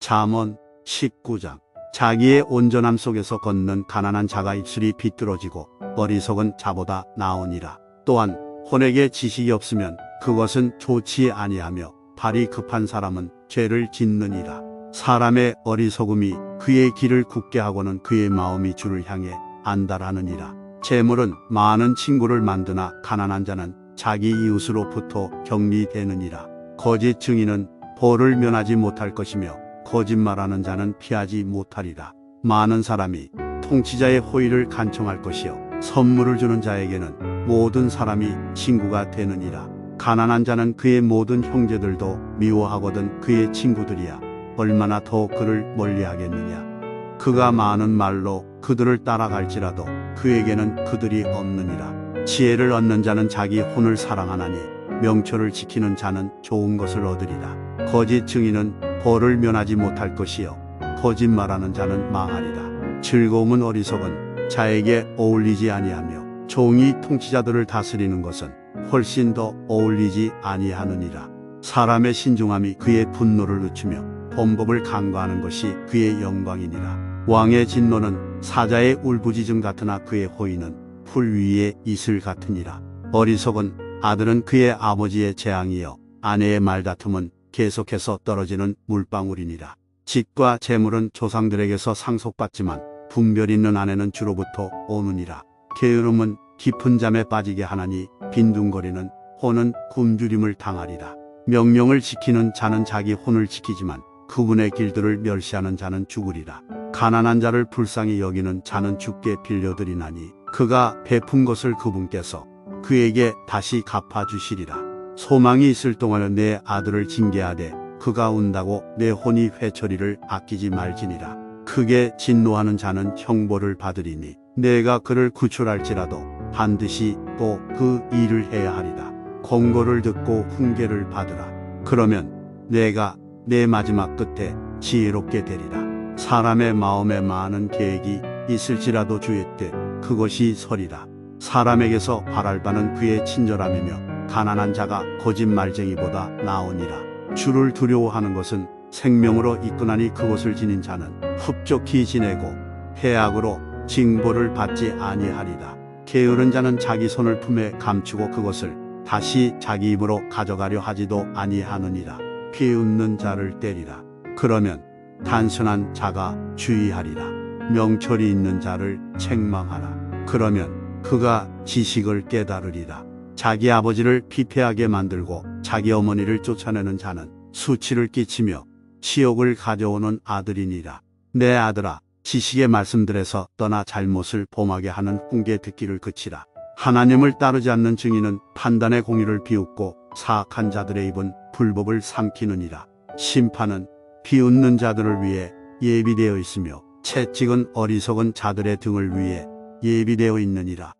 잠언 19장 자기의 온전함 속에서 걷는 가난한 자가 입술이 비뚤어지고 어리석은 자보다 나으니라. 또한 혼에게 지식이 없으면 그것은 좋지 아니하며 발이 급한 사람은 죄를 짓느니라. 사람의 어리석음이 그의 길을 굳게 하고는 그의 마음이 주를 향해 안달하느니라. 재물은 많은 친구를 만드나 가난한 자는 자기 이웃으로부터 격리되느니라. 거짓 증인은 벌을 면하지 못할 것이며 거짓말하는 자는 피하지 못하리라. 많은 사람이 통치자의 호의를 간청할 것이요 선물을 주는 자에게는 모든 사람이 친구가 되느니라. 가난한 자는 그의 모든 형제들도 미워하거든 그의 친구들이야 얼마나 더 그를 멀리하겠느냐. 그가 많은 말로 그들을 따라갈지라도 그에게는 그들이 없느니라. 지혜를 얻는 자는 자기 혼을 사랑하나니 명철을 지키는 자는 좋은 것을 얻으리라. 거짓 증인은 벌을 면하지 못할 것이요 거짓말하는 자는 망하리라. 즐거움은 어리석은 자에게 어울리지 아니하며 종이 통치자들을 다스리는 것은 훨씬 더 어울리지 아니하느니라. 사람의 신중함이 그의 분노를 늦추며 범법을 간과하는 것이 그의 영광이니라. 왕의 진노는 사자의 울부짖음 같으나 그의 호의는 풀 위에 이슬 같으니라. 어리석은 아들은 그의 아버지의 재앙이요 아내의 말다툼은 계속해서 떨어지는 물방울이니라. 집과 재물은 조상들에게서 상속받지만 분별 있는 아내는 주로부터 오느니라. 게으름은 깊은 잠에 빠지게 하나니 빈둥거리는 혼은 굶주림을 당하리라. 명령을 지키는 자는 자기 혼을 지키지만 그분의 길들을 멸시하는 자는 죽으리라. 가난한 자를 불쌍히 여기는 자는 죽게 빌려드리나니 그가 베푼 것을 그분께서 그에게 다시 갚아주시리라. 소망이 있을 동안에 내 아들을 징계하되 그가 운다고 내 혼이 회초리를 아끼지 말지니라. 크게 진노하는 자는 형벌을 받으리니 내가 그를 구출할지라도 반드시 또 그 일을 해야 하리라. 공고를 듣고 훈계를 받으라. 그러면 내가 내 마지막 끝에 지혜롭게 되리라. 사람의 마음에 많은 계획이 있을지라도 주의 뜻 그것이 설이라. 사람에게서 바랄 바는 그의 친절함이며 가난한 자가 거짓말쟁이보다 나으니라. 주를 두려워하는 것은 생명으로 이끄나니 그것을 지닌 자는 흡족히 지내고 해악으로 징벌을 받지 아니하리라. 게으른 자는 자기 손을 품에 감추고 그것을 다시 자기 입으로 가져가려 하지도 아니하느니라. 비웃는 자를 때리라. 그러면 단순한 자가 주의하리라. 명철이 있는 자를 책망하라. 그러면 그가 지식을 깨달으리라. 자기 아버지를 피폐하게 만들고 자기 어머니를 쫓아내는 자는 수치를 끼치며 치욕을 가져오는 아들이니라. 내 아들아, 지식의 말씀들에서 떠나 잘못을 범하게 하는 훈계 듣기를 그치라. 하나님을 따르지 않는 증인은 판단의 공의를 비웃고 사악한 자들의 입은 불법을 삼키느니라. 심판은 비웃는 자들을 위해 예비되어 있으며 채찍은 어리석은 자들의 등을 위해 예비되어 있느니라.